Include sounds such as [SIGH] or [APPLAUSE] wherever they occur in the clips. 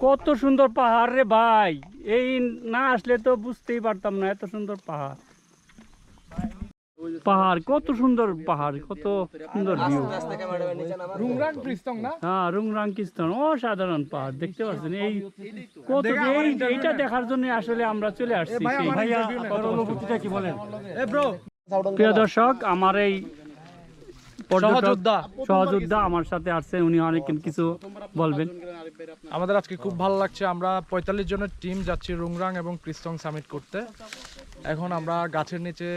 কত সুন্দর পাহাড় রে ভাই। এই না আসলে তো বুঝতেই পারতাম না এত সুন্দর পাহাড়। পাহাড় কত সুন্দর পাহাড় কত সুন্দর ভিউ হ্যাঁ রুংরাং কিস্তন অসাধারণ পাহাড় দেখতে পাচ্ছেন এই কত এইটা দেখার জন্য আসলে আমরা চলে আসছি। সেই- ভাইয়া, অনুভূতিটা কি বলেন? প্রিয় দর্শক আমার এই সহযোদ্ধা। সহযোদ্ধা। আমার সাথে আসছে উনি অনেক কিছু বলবেন। আমাদের আজকে খুব ভালো লাগছে আমরা পঁয়তাল্লিশ জনের টিম যাচ্ছি রুংরাং এবং ক্রিস্তং সামিট করতে। এখন আমরা গাছের নিচে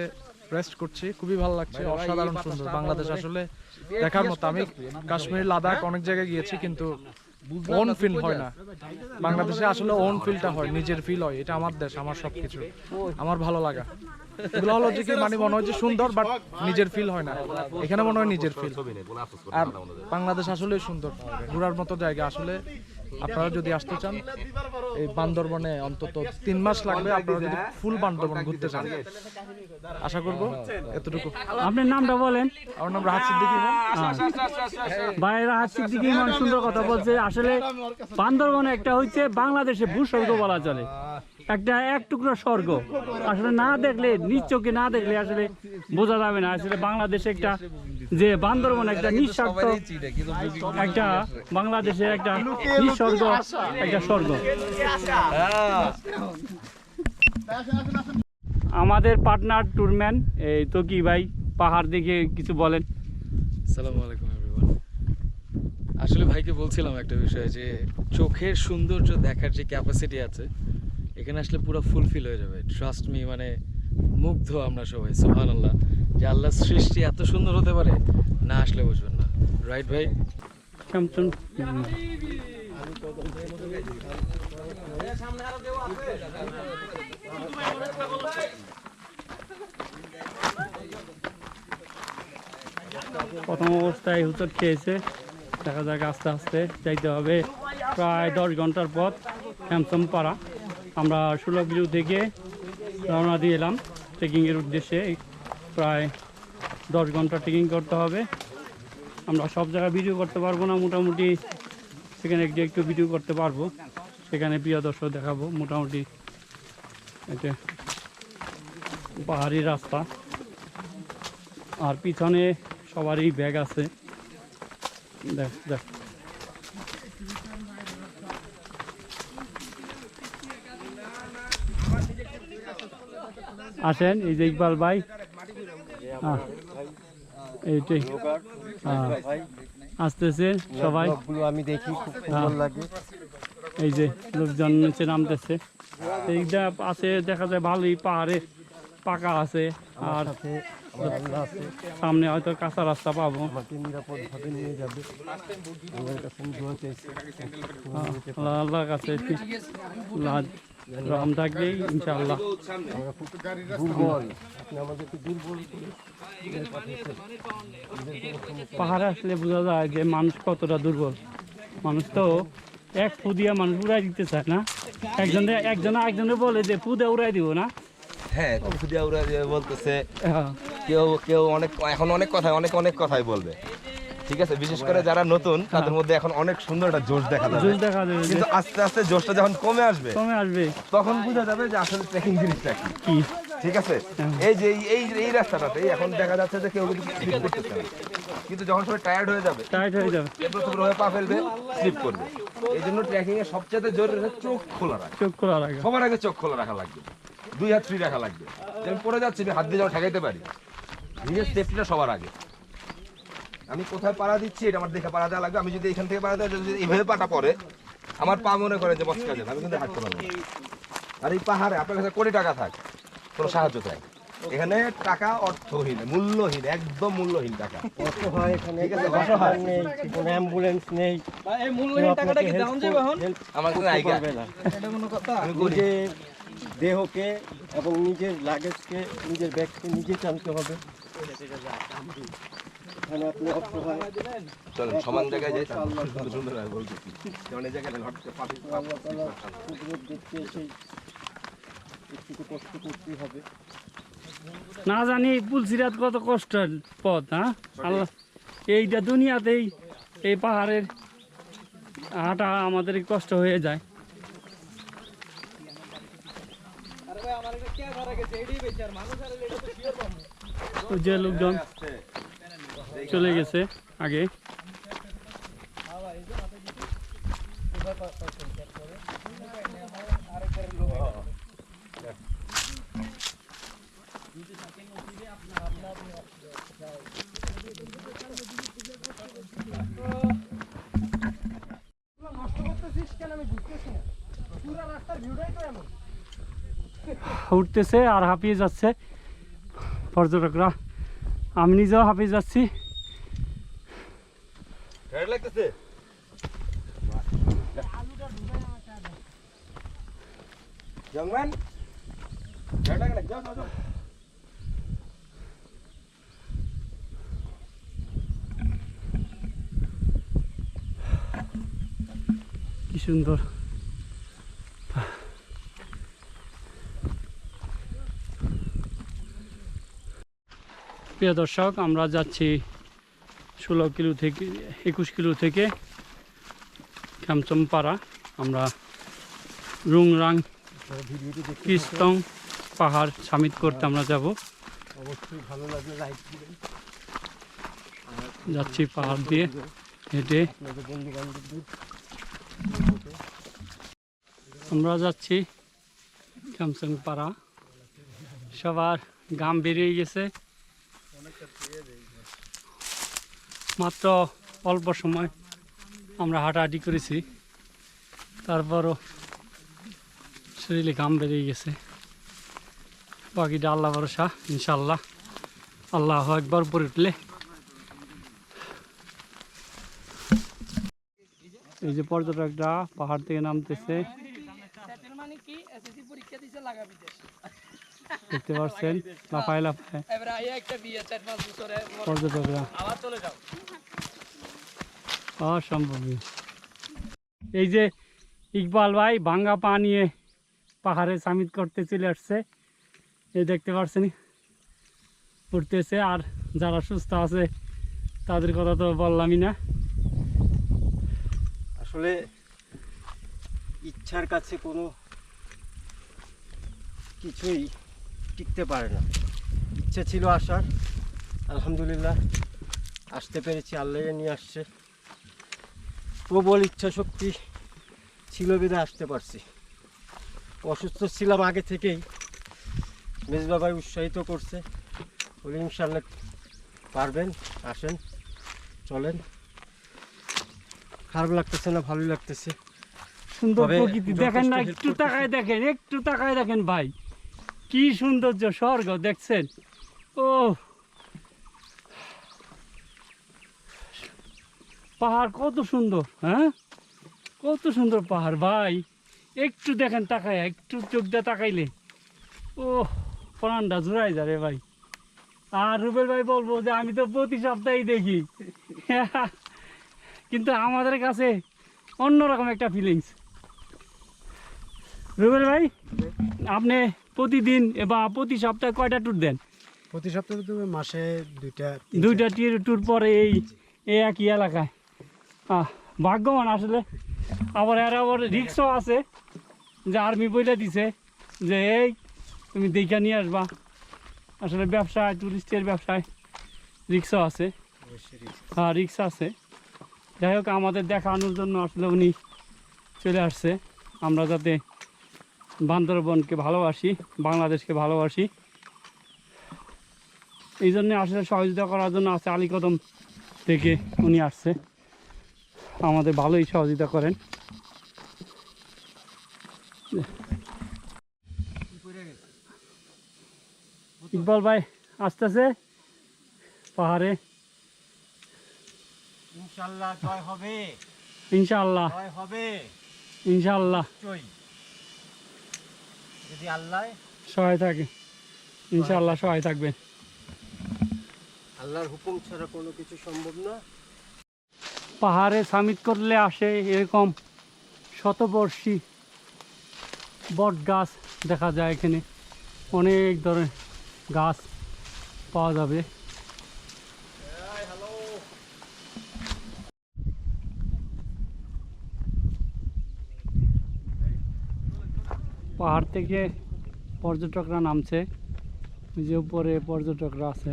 রেস্ট করছি খুবই ভালো লাগছে অসাধারণ সুন্দর। বাংলাদেশ আসলে দেখার মতো আমি কাশ্মীর লাদাখ অনেক জায়গায় গিয়েছি কিন্তু ওন ফিল হয় না। বাংলাদেশে আসলে ওন ফিলটা হয় নিজের ফিল হয় এটা আমার দেশ আমার সবকিছু। আমার ভালো লাগা। এগুলো হলো যে মানে মনে হয় যে সুন্দর বাট নিজের ফিল হয় না। এখানে মনে হয় নিজের ফিল আর বাংলাদেশ আসলে সুন্দর। ঘোরার মতো জায়গা আসলে আপনারা যদি আসতে চান এই বান্দরবনে অন্তত তিন মাস লাগবে আপনারা যদি ফুল বান্দরবন ঘুরতে চান। আশা করব এতটুকু। আপনার নামটা বলেন। আমার নাম রাহাত সিদ্দিকী ইমাম। বাইরে হাসির দিকে ইমান সুন্দর কথা বলছে। আসলে বান্দরবনে একটা হচ্ছে বাংলাদেশে ভূস্বর্গ বলা চলে। একটা এক টুকরো স্বর্গ। আসলে না দেখলে, নিজ চোখে না দেখলে আসলে বোঝা যাবে না। আসলে বাংলাদেশে একটা যে বান্দরবন, একটা নিঃস্বার্থ একটা বাংলাদেশের একটা নিঃস্বর্গ, একটা স্বর্গ। আমাদের পার্টনার ট্যুরম্যান এই তো কি ভাই, পাহাড় দেখে কিছু বলেন। আসসালামু আলাইকুম আসলে ভাইকে বলছিলাম একটা বিষয় যে, চোখের সৌন্দর্য দেখার যে ক্যাপাসিটি আছে এখানে আসলে পুরো ফুলফিল হয়ে যাবে। ট্রাস্ট মি মানে মুগ্ধ আমরা সবাই সুহান আল্লাহ যে আল্লাহর সৃষ্টি এত সুন্দর হতে পারে, না আসলে বুঝবেন না। রাইট ভাই? প্রথম অবস্থায় হুচট খেয়েছে। দেখা যাক আস্তে আস্তে যাইতে হবে। প্রায় দশ ঘণ্টার পথ শ্যামসম পাড়া। আমরা ষোলো বিলু থেকে রওনা দিয়ে এলাম। ট্রেকিংয়ের উদ্দেশ্যে প্রায় দশ ঘণ্টা ট্রেকিং করতে হবে। আমরা সব জায়গায় ভিডিও করতে পারব না, মোটামুটি সেখানে একটু একটু ভিডিও করতে পারব। সেখানে প্রিয় দর্শক দেখাবো, মোটামুটি এটা পাহাড়ি রাস্তা। আর পিছনে সবারই ব্যাগ আছে। দেখ দেখ। আসেন, এই যে ইকবাল ভাই। এইটাই আসতেছে সবাই। আমি দেখি লাগে এই যে লোকজন নিচে নামতেছে। এইটা আছে, দেখা যায় ভালোই পাহাড়ে পাকা আছে, আর সামনে হয়তো কাঁচা রাস্তা পাবো। নিয়ে আল্লাহ আল্লাহর কাছে থাকবেই পাঠিয়েছেন পাহাড়ে আসলে বোঝা যায় যে মানুষ কতটা দুর্বল। মানুষ তো এক ফু দিয়া মানুষ উড়াই দিতে চায় না। একজন একজন একজনে বলে যে ফু দিয়ে উড়াই দিব না। হ্যাঁ খুদিয়া উড়া দিয়ে বলতেছে হ্যাঁ, কেউ কেউ অনেক এখন অনেক কথা অনেক অনেক কথাই বলবে। ঠিক আছে? বিশেষ করে যারা নতুন তাদের মধ্যে এখন অনেক সুন্দর একটা জোশ দেখা যাবে। জোশ দেখা যাবে। কিন্তু আস্তে আস্তে জোশটা যখন কমে আসবে কমে আসবে। তখন বোঝা যাবে যে আসলে ট্রেকিং জিনিসটা কি। ঠিক আছে? এই যে এই- এই এই রাস্তাটাতে এখন দেখা যাচ্ছে যে কেউ কিন্তু স্লিপ করতেছে না। কিন্তু যখন সবাই টায়ার্ড হয়ে যাবে টাইট হয়ে যাবে। এরপর তোমরা হয়ে পা ফেলবে স্লিপ করবে। এই জন্য ট্রেকিং এর সবচেয়ে জরুরি হচ্ছে চোখ খোলা রাখা। চোখ খোলা রাখা। সবার আগে চোখ খোলা রাখা লাগবে। দুই হাত ফ্রি রাখা লাগবে। আমি পড়ে যাচ্ছি আমি হাত দিয়ে যেন ঠেকাইতে পারি। নিজের সেফটিটা সবার আগে। আমি কোথায় পাড়া দিচ্ছি এটা আমার দেখে পাড়া দেওয়া লাগবে। আমি যদি এখান থেকে পাড়া দেওয়া যদি এইভাবে পাটা পড়ে আমার পা মনে করে যে বসকা যাবে আমি কিন্তু হাঁটতে পারব আর এই পাহাড়ে আপনার কাছে কোটি টাকা থাক কোনো সাহায্য চাই এখানে টাকা অর্থহীন মূল্যহীন একদম মূল্যহীন টাকা। অসহায় এখানে ডাক্তার নেই কোনো অ্যাম্বুলেন্স নেই। এই কেউ আপনাকে help help আমার কাছে আইগা করবে না। আমি নিজের দেহকে এবং নিজের লাগেজকে নিজের ব্যাগকে নিজে টানতে হবে। এখানে আপনি চলেন সমান জায়গায় যাই সুন্দর সুন্দর আর বলতেছি যেমন এই জায়গায় কুদরত দেখতে একটু কষ্ট করতেই হবে। না জানি পুলসিরাত কত কষ্টের পথ হ্যাঁ? আল্লাহ এইটা দুনিয়াতেই এই পাহাড়ের হাঁটা আমাদের কষ্ট হয়ে যায়। ওই যে লোকজন। চলে গেছে আগে উঠতেছে আর হাঁপিয়ে যাচ্ছে পর্যটকরা আমি নিজেও হাঁপিয়ে যাচ্ছি কি সুন্দর প্রিয় দর্শক, আমরা যাচ্ছি ষোলো কিলো থেকে, একুশ কিলো থেকে শ্যামচমপাড়া আমরা রুংরাং কৃষ্টং পাহাড় সামিট করতে আমরা যাব। অবশ্যই ভালো লাগলে লাইক দিবেন। যাচ্ছি পাহাড় দিয়ে হেঁটে। আমরা যাচ্ছি শ্যামসং পাড়া। সবার গাম বেরিয়ে গেছে। মাত্র অল্প সময় আমরা হাঁটাহাঁটি করেছি। তারপরও শরীরে গাম বেরিয়ে গেছে বাকিটা আল্লাহ ভরসা ইনশাল্লাহ আল্লাহ একবার উপরে উঠলে এই যে পর্যটকরা পাহাড় থেকে নামতেছে দেখতে পাচ্ছেন লাফায় পর্যটকরা অসম্ভব এই যে ইকবাল ভাই ভাঙ্গা পা নিয়ে পাহাড়ে সামিট করতে চলে আসছে। এই দেখতে পাচ্ছেন উঠতেছে আর যারা সুস্থ আছে, তাদের কথা তো বললামই না। আসলে ইচ্ছার কাছে কোনো কিছুই টিকতে পারে না। ইচ্ছা ছিল আসার, আলহামদুলিল্লাহ আসতে পেরেছি, আল্লাহ নিয়ে আসছে। প্রবল ইচ্ছা শক্তি ছিল বেঁধে আসতে পারছি। অসুস্থ ছিলাম আগে থেকেই। মেজবাবাই উৎসাহিত করছে। বলে ইনশাল্লাহ পারবেন আসেন চলেন। খারাপ লাগতেছে না ভালোই লাগতেছে। সুন্দর প্রকৃতি। দেখেন না একটু। তাকায় দেখেন একটু তাকায় দেখেন ভাই। কি সৌন্দর্য স্বর্গ দেখছেন? ও। পাহাড় কত সুন্দর হ্যাঁ? কত সুন্দর পাহাড় ভাই। একটু দেখেন তাকায় একটু চোখ দিয়ে তাকাইলে। ও প্রাণটা জুড়াই যাবে ভাই। আর রুবেল ভাই বলব যে আমি তো প্রতি সপ্তাহেই দেখি। [LAUGHS] কিন্তু আমাদের কাছে অন্যরকম একটা ফিলিংস রুবেল ভাই আপনি প্রতিদিন বা প্রতি সপ্তাহে কয়টা ট্যুর দেন? প্রতি সপ্তাহে তুমি মাসে দুইটা দুইটা টির ট্যুর পরে এই এই একই এলাকায়। ভাগ্যবান আসলে। আবার এর আবার রিক্সও আছে। যে আর্মি বইলে দিছে যে এই তুমি দেখা নিয়ে আসবা। আসলে ব্যবসায় টুরিস্টের ব্যবসায় রিক্সও আছে। হ্যাঁ রিক্সা আছে। যাই হোক আমাদের দেখানোর জন্য আসলে উনি চলে আসছে। আমরা যাতে বান্দরবনকে ভালোবাসি বাংলাদেশকে ভালোবাসি। এই জন্যে আসলে সহযোগিতা করার জন্য আছে আলীকদম থেকে উনি আসছে। আমাদের ভালোই সহযোগিতা করেন। ইকবাল ভাই আসতেছে? পাহাড়ে। ইনশাল্লাহ জয় হবে। ইনশাআল্লাহ। জয় হবে। ইনশাআল্লাহ। যদি আল্লাহ সহায় থাকে। ইনশাআল্লাহ সহায় থাকবেন আল্লাহর হুকুম ছাড়া কোনো কিছু সম্ভব না। পাহাড়ে সামিট করলে আসে এরকম শতবর্ষী বট গাছ দেখা যায় এখানে। অনেক ধরনের গাছ পাওয়া যাবে। পাহাড় থেকে পর্যটকরা নামছে। যে উপরে পর্যটকরা আছে।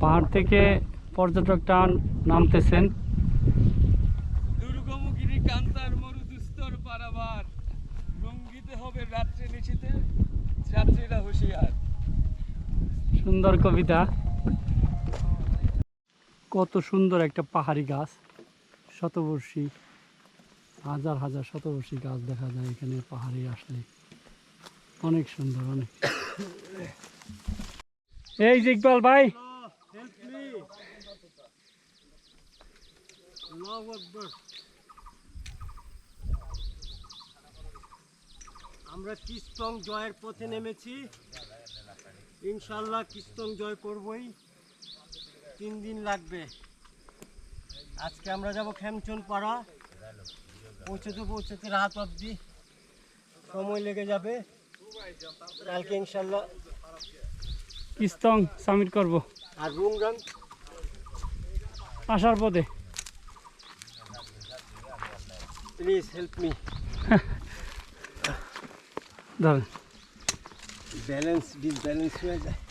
পাহাড় থেকে পর্যটকটা নামতেছেন। সুন্দর কবিতা। কত সুন্দর একটা পাহাড়ি গাছ। শতবর্ষী, হাজার হাজার শতবর্ষী গাছ দেখা যায় এখানে পাহাড়ে আসলে। অনেক সুন্দর, অনেক। এই যে ইকবাল ভাই। আমরা কিস্তং জয়ের পথে নেমেছি। ইনশাল্লাহ কিস্তং জয় করবই। তিন দিন লাগবে। আজকে আমরা যাব খেমচন পাড়া পৌঁছতে পৌঁছতে রাত অবধি। সময় লেগে যাবে। কালকে ইনশাল্লাহ কিস্তং সামিট করব। আর রুমরাং আসার পথে। প্লিজ হেল্প মি ধরেন ব্যালেন্স ডিসব্যালেন্স হয়ে যায়